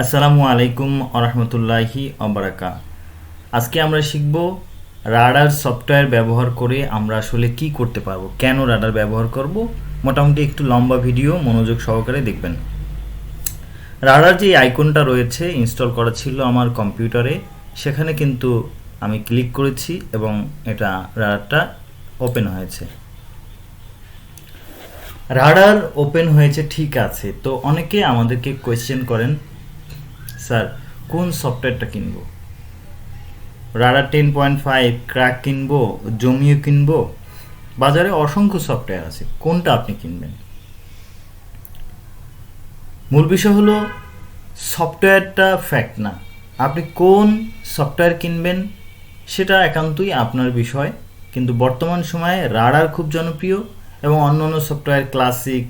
আসসালামু আলাইকুম আরহামতুল্লাহি অবরাকা আজকে আমরা শিখব রাডার সফটওয়্যার ব্যবহার করে আমরা আসলে কি করতে পারব, কেন রাডার ব্যবহার করব, মোটামুটি একটু লম্বা ভিডিও মনোযোগ সহকারে দেখবেন। রাডার যে আইকনটা রয়েছে, ইনস্টল করা ছিল আমার কম্পিউটারে, সেখানে কিন্তু আমি ক্লিক করেছি এবং এটা রাডারটা ওপেন হয়েছে। রাডার ওপেন হয়েছে, ঠিক আছে। তো অনেকে আমাদেরকে কোয়েশ্চেন করেন, স্যার, কোন সফটওয়্যারটা কিনবো? Radar ten point five, crack কিনবো, জমিও কিনবো। বাজারে অসংখ্য সফটওয়্যার আছে, কোনটা আপনি কিনবেন? মূল বিষয় হলো, সফটওয়্যারটা ফ্যাক্ট না। আপনি কোন সফটওয়্যার কিনবেন, সেটা একান্তই আপনার বিষয়। কিন্তু বর্তমান সময়ে রাডার খুব জনপ্রিয় এবং অন্যান্য সফটওয়্যার ক্লাসিক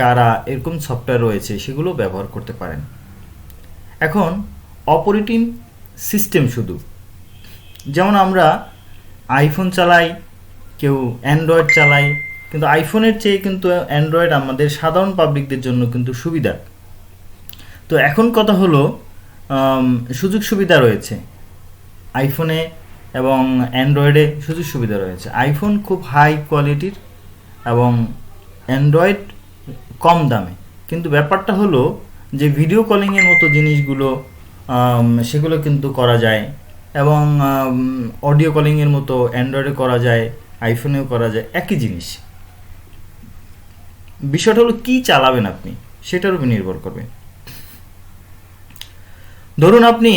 কারা এরকম সফটওয়্যার রয়েছে, সেগুলো ব্যবহার করতে পারেন। এখন অপারেটিং সিস্টেম শুধু। যেমন আমরা আইফোন চালাই, কেউ অ্যান্ড্রয়েড চালাই, কিন্তু আইফোনের চেয়ে কিন্তু অ্যান্ড্রয়েড আমাদের সাধারণ পাবলিকদের জন্য কিন্তু সুবিধা। তো এখন কথা হলো সুযোগ সুবিধা রয়েছে। আইফোনে এবং অ্যান্ড্রয়েডে সুযোগ সুবিধা রয়েছে। আইফোন খুব হাই কোয়ালিটির এবং অ্যান্ড্রয়েড কম দামে। কিন্তু ব্যাপারটা হলো যে ভিডিও কলিংয়ের মতো জিনিসগুলো সেগুলো কিন্তু করা যায় এবং অডিও কলিংয়ের মতো অ্যান্ড্রয়েডে করা যায় আইফোনেও করা যায়, একই জিনিস। বিষয়টা হলো কী চালাবেন আপনি? সেটার উপর নির্ভর করবে। ধরুন আপনি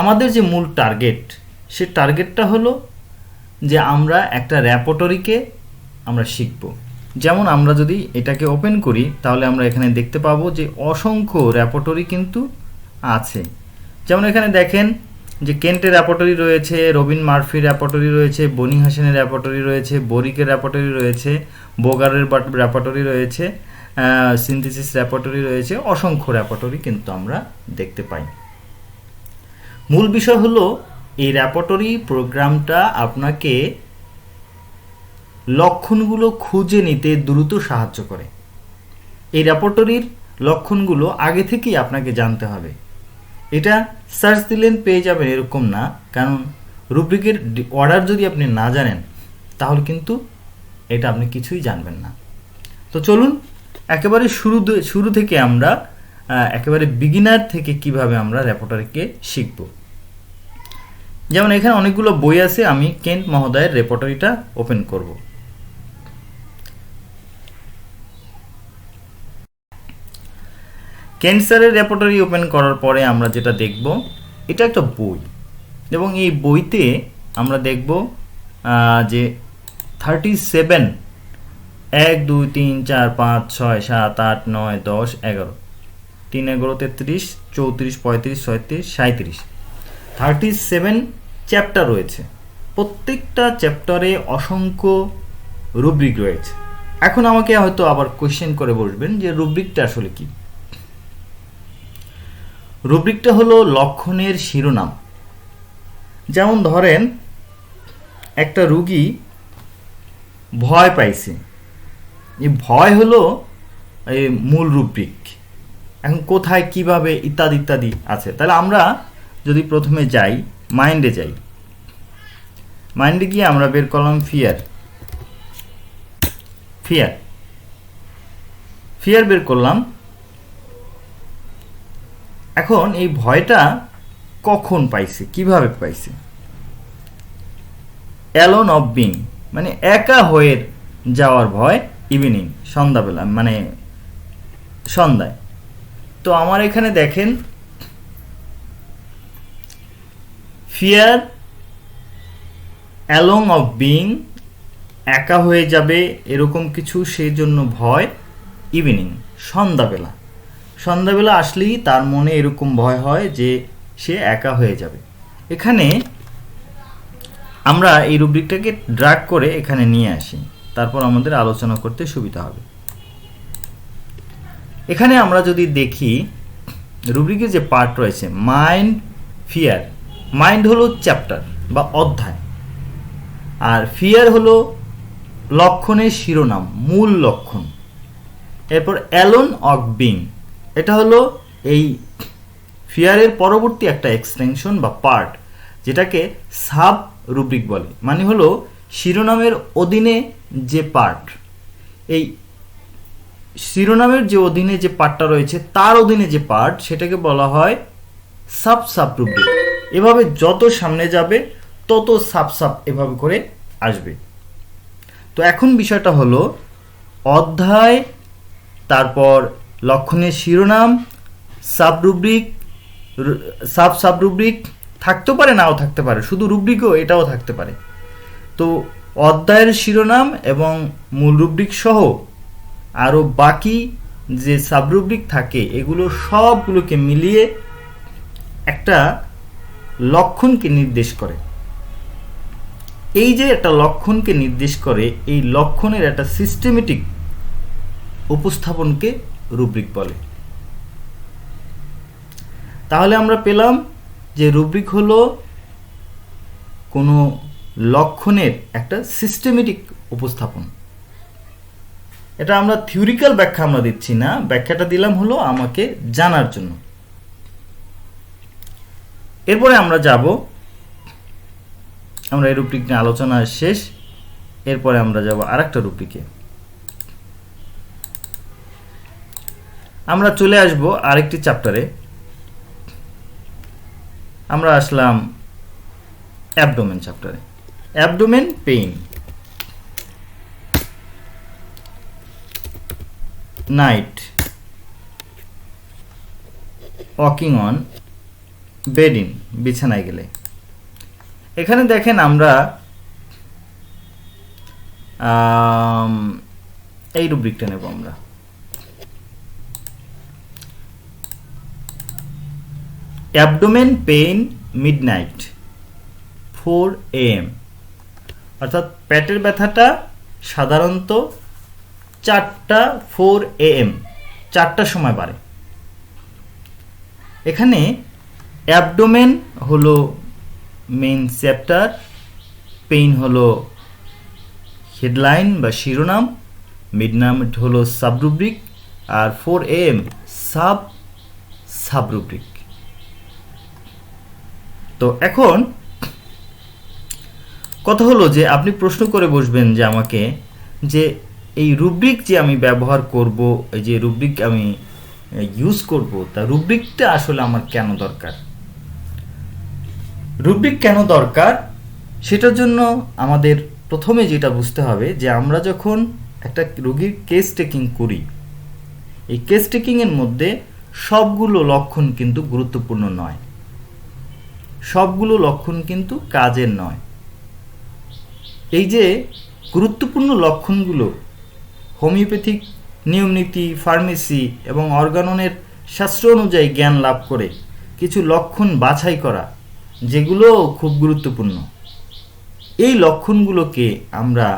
আমাদের যে মূল টার্গেট সে টার্গেটটা হলো যে আমরা একটা র্যাপোটরিকে আমরা শিখব। যেমন আমরা যদি এটাকে ওপেন করি, তাহলে আমরা এখানে দেখতে পাবো যে অসংখ্য র্যাপোটরি কিন্তু আছে। যেমন এখানে দেখেন যে কেন্টের র্যাপোটরি রয়েছে, রবিন মার্ফির র্যাপোটরি রয়েছে, বনি হাসেনের র্যাপোটরি রয়েছে, বরিকের র্যাপোটরি রয়েছে, বোগারের র্যাপোটরি রয়েছে সিনথেসিস র্যাপোটরি রয়েছে, অসংখ্য র্যাপোটরি কিন্তু আমরা দেখতে পাই। মূল বিষয় হলো, এই র্যাপোটরি প্রোগ্রামটা আপনাকে লক্ষণগুলো খুঁজে নিতে দ্রুত সাহায্য করে। এই র্যাপোটরির লক্ষণগুলো আগে থেকেই আপনাকে জানতে হবে। এটা সার্চ দিলেন, পেয়ে যাবেন এরকম না। কারণ রুব্রিকের অর্ডার যদি আপনি না জানেন, তাহলে কিন্তু এটা আপনি কিছুই জানবেন না। তো চলুন, একেবারে শুরু শুরু থেকে আমরা একেবারে বিগিনার থেকে কীভাবে আমরা রেপোর্টারকে শিখব? যেমন এখানে অনেকগুলো বই আছে, আমি কেন্ট মহোদয়ের রেপোটারিটা ওপেন করব। ক্যান্সারের রেপোর্টারি ওপেন করার পরে আমরা যেটা দেখব, এটা একটা বই। এবং এই বইতে আমরা দেখব যে থার্টি সেভেন এক, দুই, তিন, চার, পাঁচ, ছয়, সাত, আট, নয়, দশ, এগারো। তিন এগারো তেত্রিশ, চৌত্রিশ, পঁয়ত্রিশ, ছয়ত্রিশ সাঁত্রিশ থার্টি সেভেন চ্যাপ্টার রয়েছে। প্রত্যেকটা চ্যাপ্টারে অসংখ্য রুব্রিক রয়েছে। এখন আমাকে হয়তো আবার কোশ্চেন করে বসবেন যে রুব্রিকটা আসলে কি? রুব্রিকটা হলো লক্ষণের শিরোনাম। যেমন ধরেন, একটা রুগী ভয় পাইছে। এই ভয় হলো এই মূল রুব্রিক এখন কোথায়, কীভাবে ইত্যাদি ইত্যাদি আছে। তাহলে আমরা যদি প্রথমে যাই মাইন্ডে যাই। মাইন্ডে গিয়ে আমরা বের করলাম ফিয়ার ফিয়ার ফিয়ার বের করলাম। এখন এই ভয়টা কখন পাইছে? কীভাবে পাইছে? অ্যালোন অফ বিং মানে একা হয়ে যাওয়ার ভয় ইভিনিং সন্ধ্যাবেলা মানে সন্ধ্যায়। তো আমার এখানে দেখেন ফিয়ার অ্যালং অফ বিং একা হয়ে যাবে এরকম কিছু সেই জন্য ভয় ইভিনিং সন্ধ্যাবেলা। সন্ধ্যাবেলা আসলেই তার মনে এরকম ভয় হয় যে সে একা হয়ে যাবে। এখানে আমরা এই রুব্রিকটাকে ড্রাগ করে এখানে নিয়ে আসি। তারপর আমাদের আলোচনা করতে সুবিধা হবে। এখানে আমরা যদি দেখি, রুব্রিকের যে পার্ট রয়েছে মাইন্ড ফিয়ার মাইন্ড হলো চ্যাপ্টার বা অধ্যায়, আর ফিয়ার হলো লক্ষণের শিরোনাম, মূল লক্ষণ। এরপর অ্যালোন অফ বিং এটা হলো এই ফিয়ারের পরবর্তী একটা এক্সটেনশন বা পার্ট যেটাকে সাব রুব্রিক বলে। মানে হলো শিরোনামের অধীনে যে পার্ট এই শিরোনামের যে অধীনে যে পার্টটা রয়েছে, তার অধীনে যে পার্ট সেটাকে বলা হয় সাব সাব রুব্রিক এভাবে যত সামনে যাবে, তত সাব সাব এভাবে করে আসবে। তো এখন বিষয়টা হলো, অধ্যায়, তারপর লক্ষণের শিরোনাম sub rubric sub sub rubric থাকতেও পারে, নাও থাকতে পারে, শুধু রুব্রিকও এটাও থাকতে পারে। তো অধ্যায়ের শিরোনাম এবং মূল রুব্রিক সহ আরও বাকি যে সাবরুব্রিক থাকে, এগুলো সবগুলোকে মিলিয়ে একটা লক্ষণকে নির্দেশ করে। এই যে একটা লক্ষণকে নির্দেশ করে, এই লক্ষণের একটা সিস্টেমেটিক উপস্থাপনকে রুব্রিক বলে। তাহলে আমরা পেলাম যে রুব্রিক হলো কোনো লক্ষণের একটা সিস্টেমেটিক উপস্থাপন। এটা আমরা থিওরিক্যাল ব্যাখ্যা আমরা দিচ্ছি না। ব্যাখ্যাটা দিলাম হলো আমাকে জানার জন্য। এরপরে আমরা যাব। আমরা এই রূপটিক নিয়ে আলোচনা শেষ। এরপরে আমরা যাব আর একটা রূপটিকে। আমরা চলে আসব আরেকটি চ্যাপ্টারে আমরা আসলাম অ্যাবডোমেন চ্যাপ্টারে abdomen pain night walking on bedding বিছানায় গেলে। এখানে দেখেন আমরা আম, এই রুব্রিকটা নেব আমরা। Abdomen pain midnight four AM অর্থাৎ পেটের ব্যথাটা সাধারণত চারটা ফোর এ এম চারটার সময় বাড়ে। এখানে অ্যাবডোমেন হলো মেইন চ্যাপ্টার পেইন হলো হেডলাইন বা শিরোনাম মিডনাইট হলো sub rubric R four A M sub sub rubric তো এখন কথা হলো যে আপনি প্রশ্ন করে বসবেন যে আমাকে যে এই রুব্রিক যে আমি ব্যবহার করব, এই যে রুব্রিক আমি ইউজ করব, তা রুব্রিকটা আসলে আমার কেন দরকার? রুব্রিক কেন দরকার? সেটার জন্য আমাদের প্রথমে যেটা বুঝতে হবে যে আমরা যখন একটা রোগীর কেস টেকিং করি, এই কেস টেকিংয়ের মধ্যে সবগুলো লক্ষণ কিন্তু গুরুত্বপূর্ণ নয়। সবগুলো লক্ষণ কিন্তু কাজের নয়। এই যে গুরুত্বপূর্ণ লক্ষণগুলো হোমিওপ্যাথিক নিয়মনীতি, ফার্মেসি এবং অর্গাননের শাস্ত্র অনুযায়ী জ্ঞান লাভ করে কিছু লক্ষণ বাছাই করা যেগুলো খুব গুরুত্বপূর্ণ। এই লক্ষণগুলোকে আমরা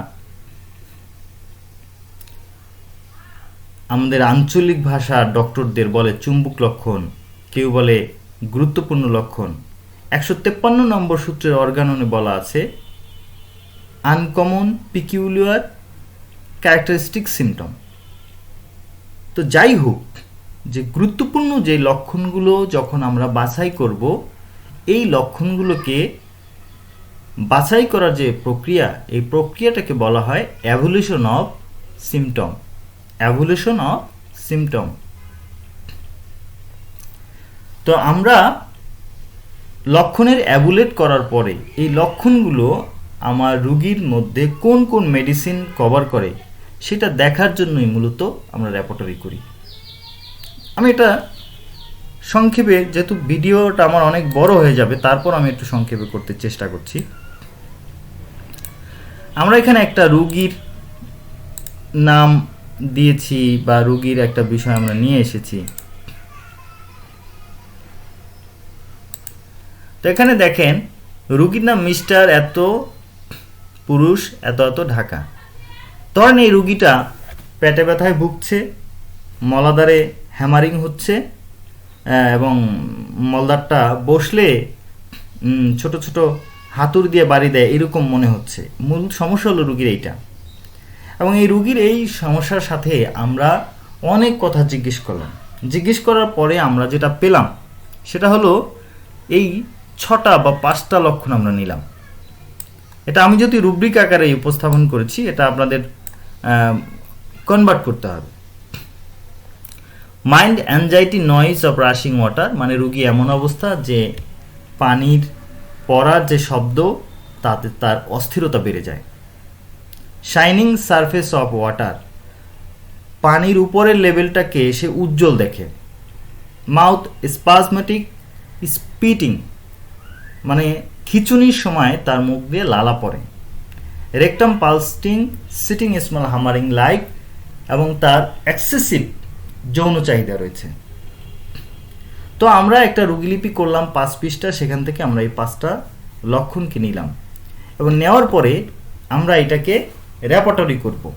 আমাদের আঞ্চলিক ভাষা ডক্টরদের বলে চুম্বক লক্ষণ, কেউ বলে গুরুত্বপূর্ণ লক্ষণ। একশো তেপ্পান্ন নম্বর সূত্রের অর্গাননে বলা আছে, আনকমন পিকিউলিয়ার ক্যারেক্টারিস্টিক সিমটম তো যাই হোক যে গুরুত্বপূর্ণ যে লক্ষণগুলো যখন আমরা বাছাই করব, এই লক্ষণগুলোকে বাছাই করার যে প্রক্রিয়া, এই প্রক্রিয়াটাকে বলা হয় evolution of symptom evolution of symptom তো আমরা লক্ষণের অ্যাবুলেট করার পরে এই লক্ষণগুলো আমার রুগীর মধ্যে কোন কোন মেডিসিন কভার করে? সেটা দেখার জন্যই মূলত আমরা র্যাপোটারি করি। আমি এটা সংক্ষেপে, যেহেতু ভিডিওটা আমার অনেক বড় হয়ে যাবে, তারপর আমি একটু সংক্ষেপে করতে চেষ্টা করছি। আমরা এখানে একটা রুগীর নাম দিয়েছি বা রুগীর একটা বিষয় আমরা নিয়ে এসেছি। তো এখানে দেখেন, রুগীর নাম মিস্টার এত পুরুষ, এত এত ঢাকা। ধরেন এই রুগীটা পেটে ব্যথায় ভুগছে, মলাদারে হ্যামারিং হচ্ছে এবং মলদারটা বসলে ছোট ছোট হাতুর দিয়ে বাড়ি দেয়, এরকম মনে হচ্ছে। মূল সমস্যা হলো রুগীর এইটা। এবং এই রুগীর এই সমস্যার সাথে আমরা অনেক কথা জিজ্ঞেস করলাম। জিজ্ঞেস করার পরে আমরা যেটা পেলাম, সেটা হলো এই ছটা বা পাঁচটা লক্ষণ আমরা নিলাম। এটা আমি যদি রুব্রিক আকারে উপস্থাপন করেছি, এটা আপনাদের কনভার্ট করতে হবে। Mind anxiety noise of rushing water মানে রুগী এমন অবস্থা যে পানির পড়ার যে শব্দ, তাতে তার অস্থিরতা বেড়ে যায়। শাইনিং সারফেস অফ ওয়াটার পানির উপরের লেভেলটাকে সে উজ্জ্বল দেখে। মাউথ স্পাজমেটিক স্পিটিং মানে খিচুনির সময় তার মুখ দিয়ে লালা পড়ে। Rectum pulsating sitting small hammering like এবং তার এক্সেসিভ যৌন চাহিদা রয়েছে। তো আমরা একটা রুগীলিপি করলাম পাঁচ পিসটা সেখান থেকে আমরা এই পাঁচটা লক্ষণকে নিলাম। এবং নেওয়ার পরে আমরা এটাকে র্যাপটরি করব।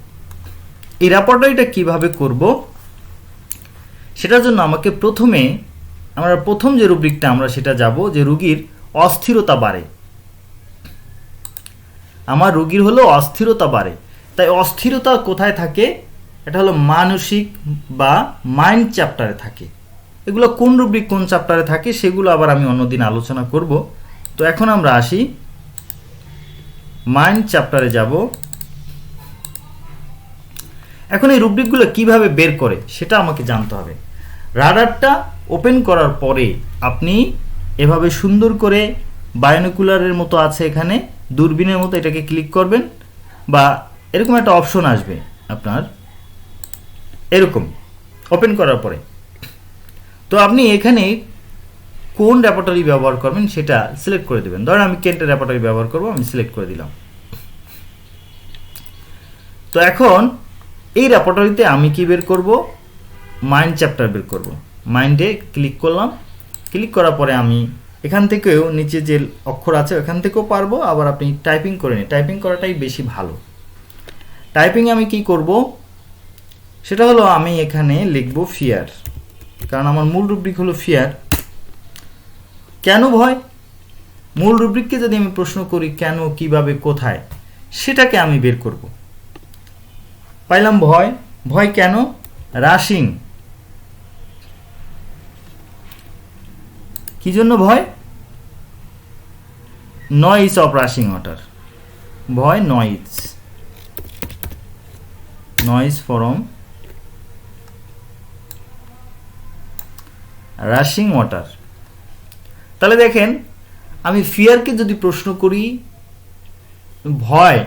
এই র্যাপটরিটা কীভাবে করব? সেটার জন্য আমাকে প্রথমে, আমরা প্রথম যে রুব্রিকটা আমরা সেটা যাব, যে রুগীর অস্থিরতা বাড়ে। আমার রুগীর হলো অস্থিরতা বাড়ে। তাই অস্থিরতা কোথায় থাকে? এটা হলো মানসিক বা মাইন্ড চ্যাপ্টারে থাকে। এগুলো কোন রুব্রিক কোন চ্যাপ্টারে থাকে, সেগুলো আবার আমি অন্যদিন আলোচনা করব। তো এখন আমরা আসি। মাইন্ড চ্যাপ্টারে যাব। এখন এই রুব্রিকগুলো কীভাবে বের করে, সেটা আমাকে জানতে হবে। রাডারটা ওপেন করার পরে আপনি এভাবে সুন্দর করে বায়োনিকুলারের মতো আছে এখানে। দূরবীনের মতো এটাকে ক্লিক করবেন বা এরকম একটা অপশন আসবে আপনার। এরকম ওপেন করার পরে। তো আপনি এখানে কোন র্যাপাটরি ব্যবহার করবেন সেটা সিলেক্ট করে দেবেন। ধরেন আমি কেন্টের র্যাপাটরি ব্যবহার করব, আমি সিলেক্ট করে দিলাম। তো এখন এই র্যাপাটরিতে আমি কি বের করব? মাইন্ড চ্যাপ্টার বের করব। মাইন্ডে ক্লিক করলাম। ক্লিক করার পরে আমি এখান থেকেও নিচে যে অক্ষর আছে, ওখান থেকেও পারব, আবার আপনি টাইপিং করে নিন। টাইপিং করাটাই বেশি ভালো। টাইপিং আমি কি করব? সেটা হলো আমি এখানে লিখব ফিয়ার কারণ আমার মূল রুব্রিক হলো ফিয়ার কেন ভয়? মূল রুব্রিককে যদি আমি প্রশ্ন করি, কেন, কীভাবে, কোথায়, সেটাকে আমি বের করব। পাইলাম ভয়। ভয় কেন? রাশিং কি জন্য ভয়? নয়েজ অফ রাশিং ওয়াটার ভয় noise noise from rushing water তাহলে দেখেন, আমি ফিয়ারকে যদি প্রশ্ন করি, ভয়,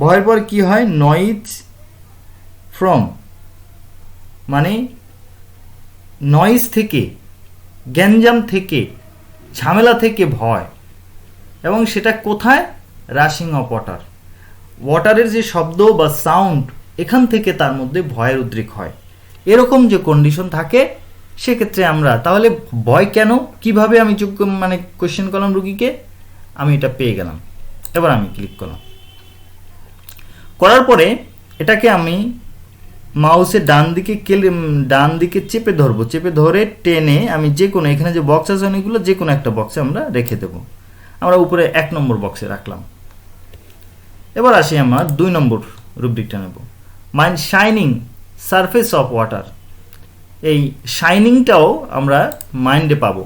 ভয়ের পর কি হয়? নয়েজ ফ্রম মানে নয়েজ থেকে গ্যাঞ্জাম থেকে, ঝামেলা থেকে ভয়। এবং সেটা কোথায়? Rushing of water. ওয়াটারের যে শব্দ বা সাউন্ড, এখান থেকে তার মধ্যে ভয়ের উদ্রেক হয়। এরকম যে কন্ডিশন থাকে, সেক্ষেত্রে আমরা, তাহলে ভয় কেন? কীভাবে আমি যোগ্য মানে কোয়েশ্চেন করলাম রুগীকে? আমি এটা পেয়ে গেলাম। এবার আমি ক্লিক করলাম। করার পরে, এটাকে আমি মাউসের ডান দিকে কেলে ডান দিকে চেপে ধরবো। চেপে ধরে টেনে আমি যে কোনো এখানে যে বক্স আছে অনেকগুলো, যে কোনো একটা বক্সে আমরা রেখে দেব। আমরা উপরে এক নম্বর বক্সে রাখলাম। এবার আসি আমার দুই নম্বর রুব্রিকটা নেব। Mind shining surface of water এই শাইনিংটাও আমরা মাইন্ডে পাবো।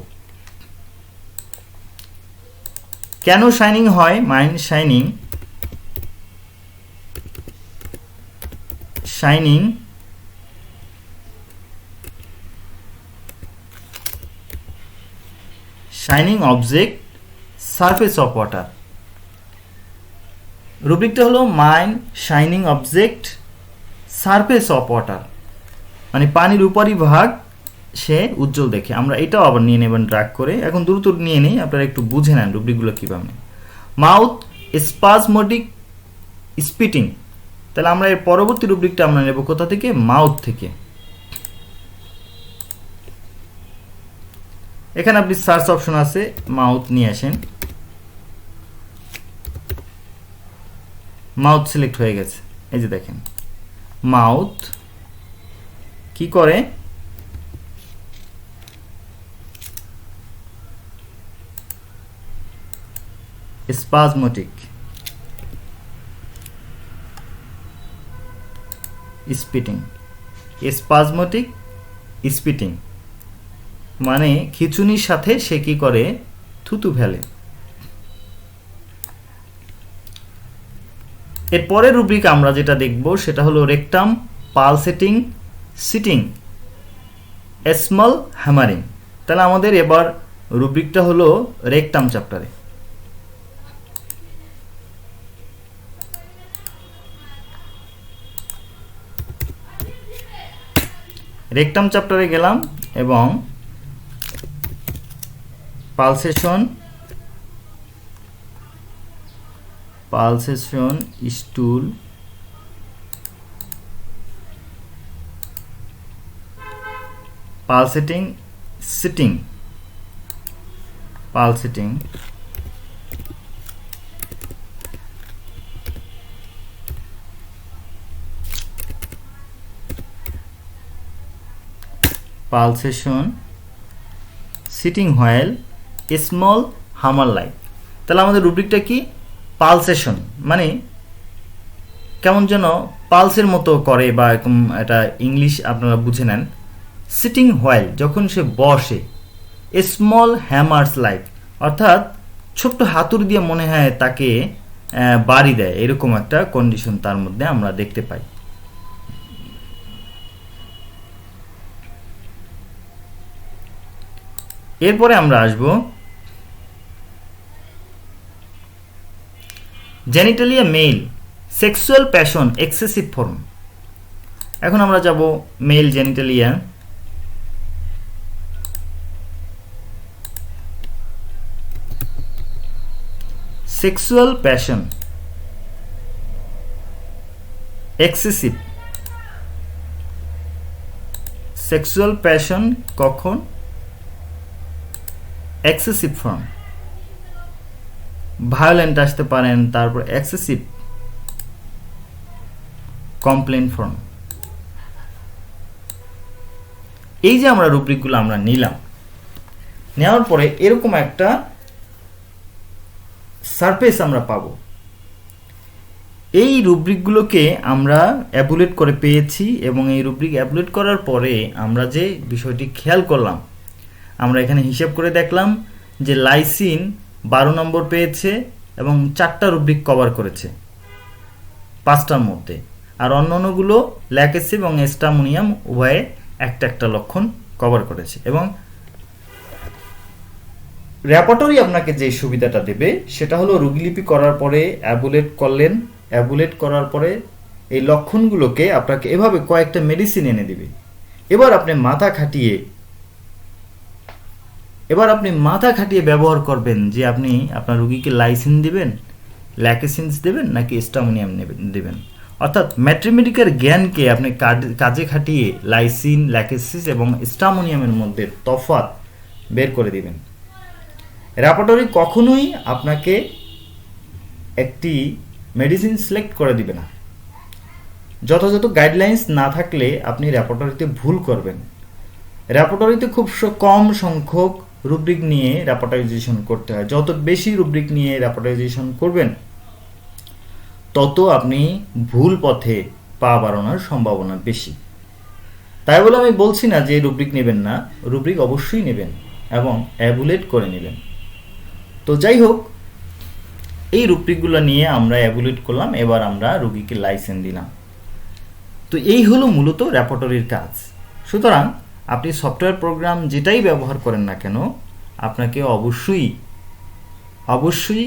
কেন শাইনিং হয়? Mind shining shining shining object surface of water রুব্রিকটা হলো mind shining object surface of water মানে পানির উপরই ভাগ সে উজ্জ্বল দেখে। আমরা এটাও আবার নিয়ে নেবেন ড্রাগ করে। এখন দ্রুত নিয়ে নেই, আপনারা একটু বুঝে নেন রুব্রিকগুলো কীভাবে। মাউথ স্পাজমোটিক স্পিটিং তাহলে আমরা এর পরবর্তী রুব্রিকটা আমরা নেব কোথা থেকে? মাউথ থেকে। এখানে আপনি সার্চ অপশন আছে, মাউথ নিয়ে আসেন। মাউথ সিলেক্ট হয়ে গেছে। এই যে দেখেন। মাউথ কি করে? স্পাজমোটিক। স্পিটিং স্পাজমোটিক স্পিটিং মানে খিচুনির সাথে সে কি করে? থুতু ফেলে। এরপরের রুব্রিক আমরা যেটা দেখব, সেটা হলো rectum pulsating sitting small hammering. তাহলে আমাদের এবার রুব্রিকটা হলো রেকটাম চ্যাপ্টারে। রেকটাম চ্যাপ্টারে গেলাম এবং pulsation pulsation stool pulsating sitting pulsating pulsation, sitting while small hammer light. তাহলে আমাদের রুব্রিকটা কি? পালসেশন মানে কেমন যেন পালসের মতো করে বা এরকম এটা ইংলিশ আপনারা বুঝে নেন। সিটিং হোয়াইল যখন সে বসে, স্মল হ্যামার্স লাইক অর্থাৎ ছোট্ট হাতুর দিয়ে মনে হয় তাকে বাড়ি দেয়, এরকম একটা কন্ডিশন তার মধ্যে আমরা দেখতে পাই। এরপরে আমরা আসব genitalia male sexual passion, excessive form. এখন আমরা যাব male genitalia. Sexual passion, excessive. Sexual passion কখন? এক্সেসিভ ফর্ম ভায়োলেন্ট আসতে পারেন, তারপর এক্সেসিভ কমপ্লেন ফর্ম এই যে আমরা রুব্রিকগুলো আমরা নিলাম, নেওয়ার পরে এরকম একটা সারফেস আমরা পাবো। এই রুব্রিকগুলোকে আমরা অ্যাবুলেট করে পেয়েছি এবং এই রুব্রিক অ্যাবুলেট করার পরে আমরা যে বিষয়টি খেয়াল করলাম আমরা এখানে হিসেব করে দেখলাম যে লাইসিন বারো নম্বর পেয়েছে এবং চারটা রুব্রিক কভার করেছে পাঁচটার মধ্যে। আর অন্য অন্যগুলো ল্যাকেসিভ এবং এস্টামোনিয়াম উভয়ে একটা একটা লক্ষণ কভার করেছে। এবং র্যাপাটরি আপনাকে যে সুবিধাটা দেবে সেটা হলো রুগীলিপি করার পরে অ্যাবুলেট করলেন, অ্যাবুলেট করার পরে এই লক্ষণগুলোকে আপনাকে এভাবে কয়েকটা মেডিসিন এনে দেবে। এবার আপনি মাথা খাটিয়ে এবার আপনি মাথা খাটিয়ে ব্যবহার করবেন যে আপনি আপনার রুগীকে লাইসিন দেবেন, ল্যাকেসিনস দেবেন নাকি স্টামোনিয়াম দেবেন। অর্থাৎ ম্যাট্রিমেডিকের জ্ঞানকে আপনি কাজ- খাটিয়ে লাইসিন ল্যাকেসিস এবং স্টামোনিয়ামের মধ্যে তফাৎ বের করে দিবেন। র্যাপাটরি কখনোই আপনাকে একটি মেডিসিন সিলেক্ট করে দিবে না। যথাযথ গাইডলাইন্স না থাকলে আপনি র্যাপাটরিতে ভুল করবেন। র্যাপাটরিতে খুব কম সংখ্যক রুব্রিক নিয়ে র্যাপাটাইজেশন করতে হয়। যত বেশি রুব্রিক নিয়ে র্যাপাটাইজেশন করবেন, তত আপনি ভুল পথে পা বাড়ানোর সম্ভাবনা বেশি। তাই বলে আমি বলছি না যে রুব্রিক নেবেন না রুব্রিক অবশ্যই নেবেন এবং অ্যাবুলেট করে নেবেন। তো যাই হোক, এই রুব্রিকগুলো নিয়ে আমরা অ্যাবুলেট করলাম, এবার আমরা রুগীকে লাইসেন্স দিলাম। তো এই হলো মূলত র্যাপটরির কাজ। সুতরাং আপনি সফটওয়্যার প্রোগ্রাম যেটাই ব্যবহার করেন না কেন, আপনাকে অবশ্যই অবশ্যই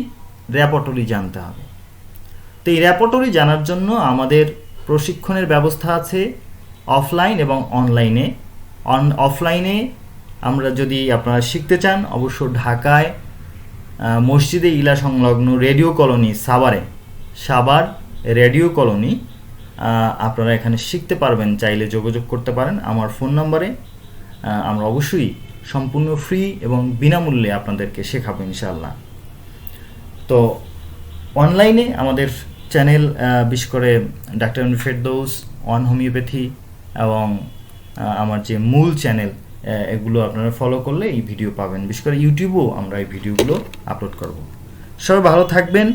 র্যাপটরি জানতে হবে। তো এই র্যাপটরি জানার জন্য আমাদের প্রশিক্ষণের ব্যবস্থা আছে অফলাইন এবং অনলাইনে অন অফলাইনে আমরা যদি আপনারা শিখতে চান, অবশ্য ঢাকায় মসজিদে ইলা সংলগ্ন রেডিও কলোনি সাভারে, সাভার রেডিও কলোনি আপনারা এখানে শিখতে পারবেন, চাইলে যোগাযোগ করতে পারেন। আমার ফোন নম্বরে আমরা অবশ্যই সম্পূর্ণ ফ্রি এবং বিনামূল্যে আপনাদেরকে শেখাবো ইনশাআল্লাহ। তো অনলাইনে আমাদের চ্যানেল বিশেষ করে ডাক্তার ফেরদৌস অন হোমিওপ্যাথি এবং আমার যে মূল চ্যানেল এগুলো আপনারা ফলো করলে এই ভিডিও পাবেন। বিশেষ করে ইউটিউবেও আমরা এই ভিডিওগুলো আপলোড করব। সবাই ভালো থাকবেন,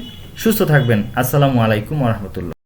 সুস্থ থাকবেন। আসসালামু আলাইকুম রহমতুল্লাহ।